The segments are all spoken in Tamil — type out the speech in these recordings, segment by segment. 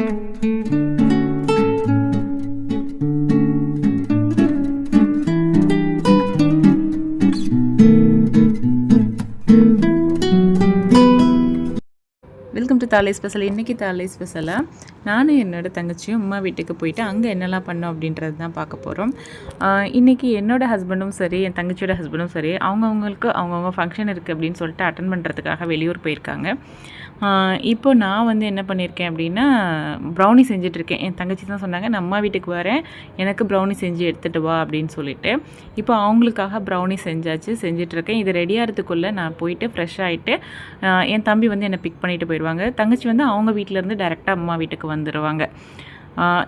thank you வெல்கம் டு தாலை ஸ்பெஷல் இன்றைக்கி தாலை ஸ்பெஷலாக நானும் என்னோடய தங்கச்சியும் அம்மா வீட்டுக்கு போயிட்டு அங்கே என்னெல்லாம் பண்ணோம் அப்படின்றது தான் பார்க்க போகிறோம் இன்றைக்கி என்னோட ஹஸ்பண்டும் சரி என் தங்கச்சியோட ஹஸ்பண்டும் சரி அவங்கவுங்களுக்கு அவங்கவுங்க ஃபங்க்ஷன் இருக்குது அப்படின்னு சொல்லிட்டு அட்டன் பண்ணுறதுக்காக வெளியூர் போயிருக்காங்க. இப்போ நான் வந்து என்ன பண்ணியிருக்கேன் அப்படின்னா ப்ரௌனி செஞ்சிட்ருக்கேன். என் தங்கச்சி தான் சொன்னாங்க நான் அம்மா வீட்டுக்கு வரேன் எனக்கு ப்ரௌனி செஞ்சு எடுத்துகிட்டு வா அப்படின்னு சொல்லிட்டு. இப்போ அவங்களுக்காக ப்ரௌனி செஞ்சாச்சு செஞ்சிட்ருக்கேன். இது ரெடி ஆகிறதுக்குள்ளே நான் போயிட்டு ஃப்ரெஷ் ஆகிட்டு என் தம்பி வந்து என்னை பிக் பண்ணிட்டு போயிடுவாங்க. தங்கச்சி வந்து அவங்க வீட்டிலேருந்து டேரெக்டாக அம்மா வீட்டுக்கு வந்துடுவாங்க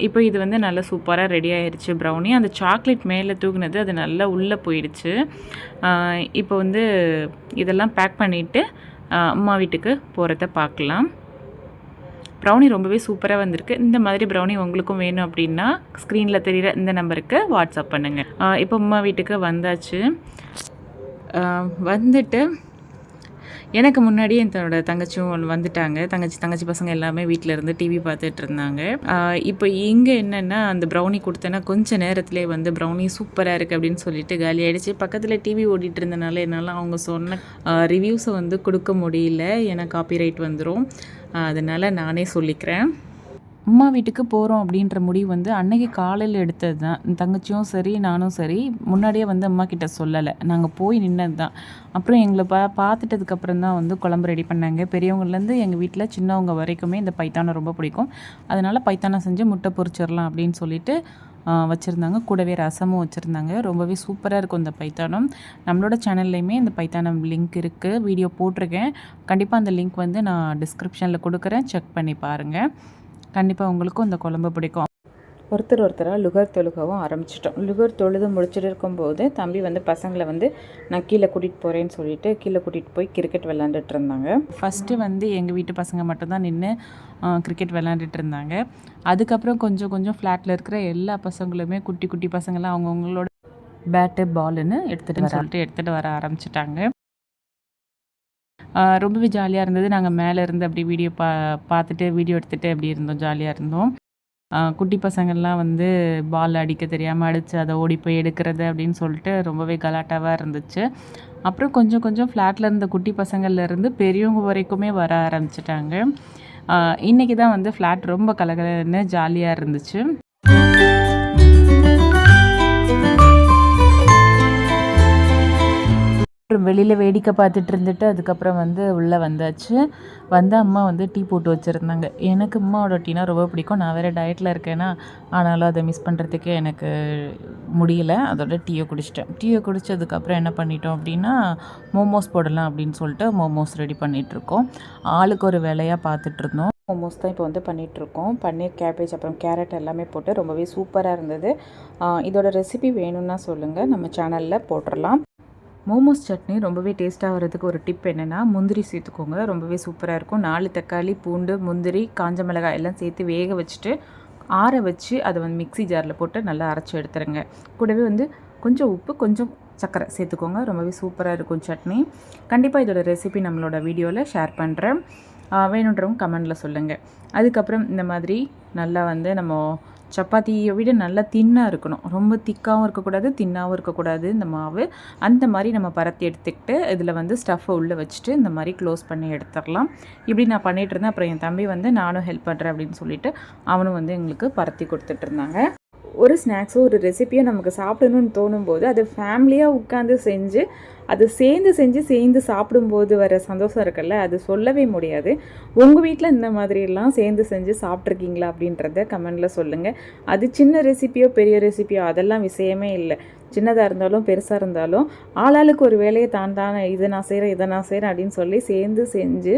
இப்போ இது வந்து நல்லா சூப்பராக ரெடி ஆயிடுச்சு ப்ரௌனி அந்த சாக்லேட் மேலே தூக்குனது அது நல்லா உள்ளே போயிடுச்சு. இப்போ வந்து இதெல்லாம் பேக் பண்ணிவிட்டு அம்மா வீட்டுக்கு போகிறத பார்க்கலாம். ப்ரௌனி ரொம்பவே சூப்பராக வந்திருக்கு. இந்த மாதிரி ப்ரௌனி உங்களுக்கும் வேணும் அப்படின்னா ஸ்க்ரீனில் தெரிகிற இந்த நம்பருக்கு வாட்ஸ்அப் பண்ணுங்கள் இப்போ அம்மா வீட்டுக்கு வந்தாச்சு. வந்துட்டு எனக்கு முன்னாடியே என்னோட தங்கச்சியும் வந்துட்டாங்க. தங்கச்சி தங்கச்சி பசங்க எல்லாமே வீட்டில் இருந்து டிவி பார்த்துட்டு இருந்தாங்க. இப்போ இங்கே என்னென்னா அந்த ப்ரௌனி கொடுத்தேன்னா கொஞ்ச நேரத்திலே வந்து ப்ரௌனி சூப்பராக இருக்குது அப்படின்னு சொல்லிட்டு காலி ஆகிடுச்சு பக்கத்தில் டிவி ஓடிட்டு இருந்தனால என்னால் அவங்க சொன்ன ரிவ்யூஸை வந்து கொடுக்க முடியல. ஏன்னா காப்பிரைட் வந்துடும் அதனால் நானே சொல்லிக்கிறேன். அம்மா வீட்டுக்கு போகிறோம் அப்படின்ற முடிவு வந்து அன்னைக்கு காலையில் எடுத்தது தான் தங்கச்சியும் சரி நானும் சரி முன்னாடியே வந்து அம்மா கிட்ட சொல்லலை. நாங்கள் போய் நின்னது தான் அப்புறம் எங்களை பா பார்த்துட்டதுக்கப்புறம் தான் வந்து குழம்பு ரெடி பண்ணாங்க. பெரியவங்கலேருந்து எங்கள் வீட்டில் சின்னவங்க வரைக்குமே இந்த பைத்தானை ரொம்ப பிடிக்கும். அதனால் பைத்தானை செஞ்சு முட்டை பொறிச்சிடலாம் அப்படின்னு சொல்லிட்டு வச்சுருந்தாங்க. கூடவே ரசமும் வச்சுருந்தாங்க. ரொம்பவே சூப்பராக இருக்கும் இந்த பைத்தானம். நம்மளோட சேனல்லையுமே இந்த பைத்தானம் லிங்க் இருக்குது வீடியோ போட்டிருக்கேன். கண்டிப்பாக அந்த லிங்க் வந்து நான் டிஸ்கிரிப்ஷனில் கொடுக்குறேன். செக் பண்ணி பாருங்கள் கண்டிப்பாக உங்களுக்கும் இந்த குழம்பு பிடிக்கும். ஒருத்தர் ஒருத்தராக லுகர் தொழுகவும் ஆரம்பிச்சிட்டோம். லுகர் தொழுது முடிச்சுட்டு இருக்கும்போது தம்பி வந்து பசங்களை வந்து நான் கீழே கூட்டிகிட்டு போகிறேன்னு சொல்லிட்டு கீழே கூட்டிகிட்டு போய் கிரிக்கெட் விளாண்டுட்டு இருந்தாங்க. ஃபஸ்ட்டு வந்து எங்கள் வீட்டு பசங்க மட்டும்தான் நின்று கிரிக்கெட் விளாண்டுட்டு இருந்தாங்க. அதுக்கப்புறம் கொஞ்சம் கொஞ்சம் ஃப்ளாட்டில் இருக்கிற எல்லா பசங்களுமே குட்டி குட்டி பசங்களாம் அவங்கவுங்களோட பேட்டு பாலுன்னு எடுத்துகிட்டு சொல்லிட்டு எடுத்துகிட்டு வர ஆரம்பிச்சிட்டாங்க. ரொம்பவே ஜாலியாக இருந்தது. நாங்கள் மேலே இருந்து அப்படி வீடியோ பா பார்த்துட்டு வீடியோ எடுத்துகிட்டு அப்படி இருந்தோம் ஜாலியாக இருந்தோம். குட்டி பசங்கள்லாம் வந்து பால் அடிக்க தெரியாமல் அடித்து அதை ஓடி போய் எடுக்கிறது அப்படின்னு சொல்லிட்டு ரொம்பவே கலாட்டாவாக இருந்துச்சு. அப்புறம் கொஞ்சம் கொஞ்சம் ஃப்ளாட்டில் இருந்த குட்டி பசங்கள்லேருந்து பெரியவங்க வரைக்குமே வர ஆரம்பிச்சிட்டாங்க. இன்றைக்கி தான் வந்து ஃப்ளாட் ரொம்ப கலகலன்னு ஜாலியாக இருந்துச்சு. அப்புறம் வெளியில் வேடிக்கை பார்த்துட்டு இருந்துட்டு அதுக்கப்புறம் வந்து உள்ளே வந்தாச்சு. வந்து அம்மா வந்து டீ போட்டு வச்சுருந்தாங்க. எனக்கு அம்மாவோட டீனா ரொம்ப பிடிக்கும். நான் வேறு டயட்டில் இருக்கேன்னா ஆனாலும் அதை மிஸ் பண்ணுறதுக்கு எனக்கு முடியல. அதோட டீயை குடிச்சிட்டேன். டீயை குடித்ததுக்கப்புறம் என்ன பண்ணிட்டோம் அப்படின்னா மோமோஸ் போடலாம் அப்படின்னு சொல்லிட்டு மோமோஸ் ரெடி பண்ணிகிட்ருக்கோம் ஆளுக்கு ஒரு வேலையாக பார்த்துட்டு இருந்தோம். மோமோஸ் தான் இப்போ வந்து பண்ணிகிட்ருக்கோம் பன்னீர் கேபேஜ் அப்புறம் கேரட் எல்லாமே போட்டு ரொம்பவே சூப்பராக இருந்தது. இதோட ரெசிபி வேணும்னா சொல்லுங்கள் நம்ம சேனலில் போட்டுடலாம். மோமோஸ் சட்னி ரொம்பவே டேஸ்ட்டாக வரதுக்கு ஒரு டிப் என்னென்னா முந்திரி சேர்த்துக்கோங்க. ரொம்பவே சூப்பராக இருக்கும். நாலு தக்காளி பூண்டு முந்திரி காஞ்ச மிளகாய் எல்லாம் சேர்த்து வேக வச்சுட்டு ஆற வச்சு அதை வந்து மிக்ஸி ஜாரில் போட்டு நல்லா அரைச்சி எடுத்துருங்க. கூடவே வந்து கொஞ்சம் உப்பு கொஞ்சம் சர்க்கரை சேர்த்துக்கோங்க. ரொம்பவே சூப்பராக இருக்கும் சட்னி. கண்டிப்பாக இதோட ரெசிபி நம்மளோட வீடியோவில் ஷேர் பண்ணுறேன் வேணுன்றவங்க கமெண்டில் சொல்லுங்கள் அதுக்கப்புறம் இந்த மாதிரி நல்லா வந்து நம்ம சப்பாத்தியை விட நல்லா தின்னாக இருக்கணும். ரொம்ப திக்காகவும் இருக்கக்கூடாது தின்னாகவும் இருக்கக்கூடாது இந்த மாவு. அந்த மாதிரி நம்ம பரத்தி எடுத்துக்கிட்டு இதில் வந்து ஸ்டஃப்பை உள்ளே வச்சுட்டு இந்த மாதிரி க்ளோஸ் பண்ணி எடுத்துடலாம். இப்படி நான் பண்ணிகிட்டு இருந்தேன். அப்புறம் என் தம்பி வந்து நானும் ஹெல்ப் பண்ணுறேன் அப்படின்னு சொல்லிட்டு அவனும் வந்து எங்களுக்கு பரத்தி கொடுத்துட்ருந்தாங்க ஒரு ஸ்நாக்ஸோ ஒரு ரெசிப்பியோ நமக்கு சாப்பிடணும்னு தோணும்போது அது ஃபேமிலியாக உட்காந்து செஞ்சு அது சேர்ந்து செஞ்சு சேர்ந்து சாப்பிடும்போது வர சந்தோஷம் இருக்குல்ல அது சொல்லவே முடியாது. உங்கள் வீட்டில் இந்த மாதிரிலாம் சேர்ந்து செஞ்சு சாப்பிட்ருக்கீங்களா அப்படின்றத கமெண்டில் சொல்லுங்கள் அது சின்ன ரெசிப்பியோ பெரிய ரெசிப்பியோ அதெல்லாம் விஷயமே இல்லை. சின்னதாக இருந்தாலும் பெருசாக இருந்தாலும் ஆளாளுக்கு ஒரு வேலையை தான் தான் இதை நான் செய்கிறேன் இதை நான் செய்கிறேன் அப்படின்னு சொல்லி சேர்ந்து செஞ்சு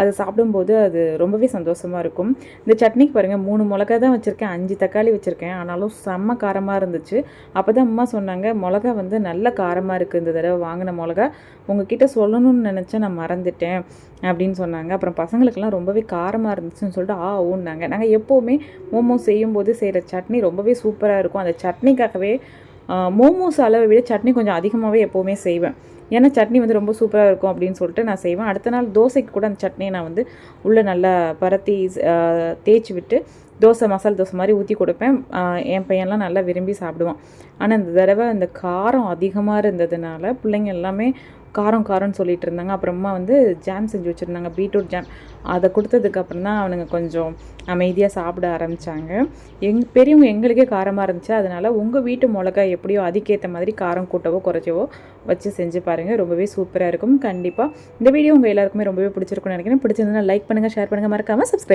அதை சாப்பிடும்போது அது ரொம்பவே சந்தோஷமாக இருக்கும். இந்த சட்னிக்கு பாருங்கள் மூணு மிளகா தான் வச்சுருக்கேன் அஞ்சு தக்காளி வச்சுருக்கேன். ஆனாலும் செம்ம காரமாக இருந்துச்சு. அப்போ தான் அம்மா சொன்னாங்க மிளகா வந்து நல்ல காரமாக இருக்குது இந்த தடவை வாங்கின மிளகா. உங்ககிட்ட சொல்லணும்னு நினச்சேன் நான் மறந்துட்டேன் அப்படின்னு சொன்னாங்க. அப்புறம் பசங்களுக்கெல்லாம் ரொம்பவே காரமாக இருந்துச்சுன்னு சொல்லிட்டு ஆ ஊன்னாங்க நாங்கள் எப்போவுமே மோமோ செய்யும்போது செய்கிற சட்னி ரொம்பவே சூப்பராக இருக்கும். அந்த சட்னிக்காகவே மோமோஸ் அளவை விட சட்னி கொஞ்சம் அதிகமாகவே எப்போவுமே செய்வேன். ஏன்னா சட்னி வந்து ரொம்ப சூப்பராக இருக்கும் அப்படின்னு சொல்லிட்டு நான் செய்வேன். அடுத்த நாள் தோசைக்கு கூட அந்த சட்னியை நான் வந்து உள்ளே நல்லா பரத்தி தேய்ச்சி விட்டு தோசை மசாலா தோசை மாதிரி ஊற்றி கொடுப்பேன். என் பையன்லாம் நல்லா விரும்பி சாப்பிடுவான். ஆனால் இந்த தடவை இந்த காரம் அதிகமாக இருந்ததுனால பிள்ளைங்க எல்லாமே காரம் காரம்னு சொல்லிட்டு இருந்தாங்க அப்புறமா வந்து ஜாம் செஞ்சு வச்சுருந்தாங்க. பீட்ரூட் ஜாம் அதை கொடுத்ததுக்கப்புறம் தான் அவனுங்க கொஞ்சம் அமைதியாக சாப்பிட ஆரம்பித்தாங்க எங் பெரியவங்க எங்களுக்கே காரமாக இருந்துச்சு. அதனால் உங்கள் வீட்டு மிளகாய் எப்படியோ அதுக்கேற்ற மாதிரி காரம் கூட்டவோ குறைச்சவோ வச்சு செஞ்சு பாருங்கள் ரொம்பவே சூப்பராக இருக்கும். கண்டிப்பாக இந்த வீடியோ உங்கள் எல்லாருக்குமே ரொம்பவே பிடிச்சிருக்கும்னு நினைக்கிறேன். பிடிச்சிருந்தா லைக் பண்ணுங்கள் ஷேர் பண்ணுங்கள் மறக்காமல் சப்ஸ்கிரைப்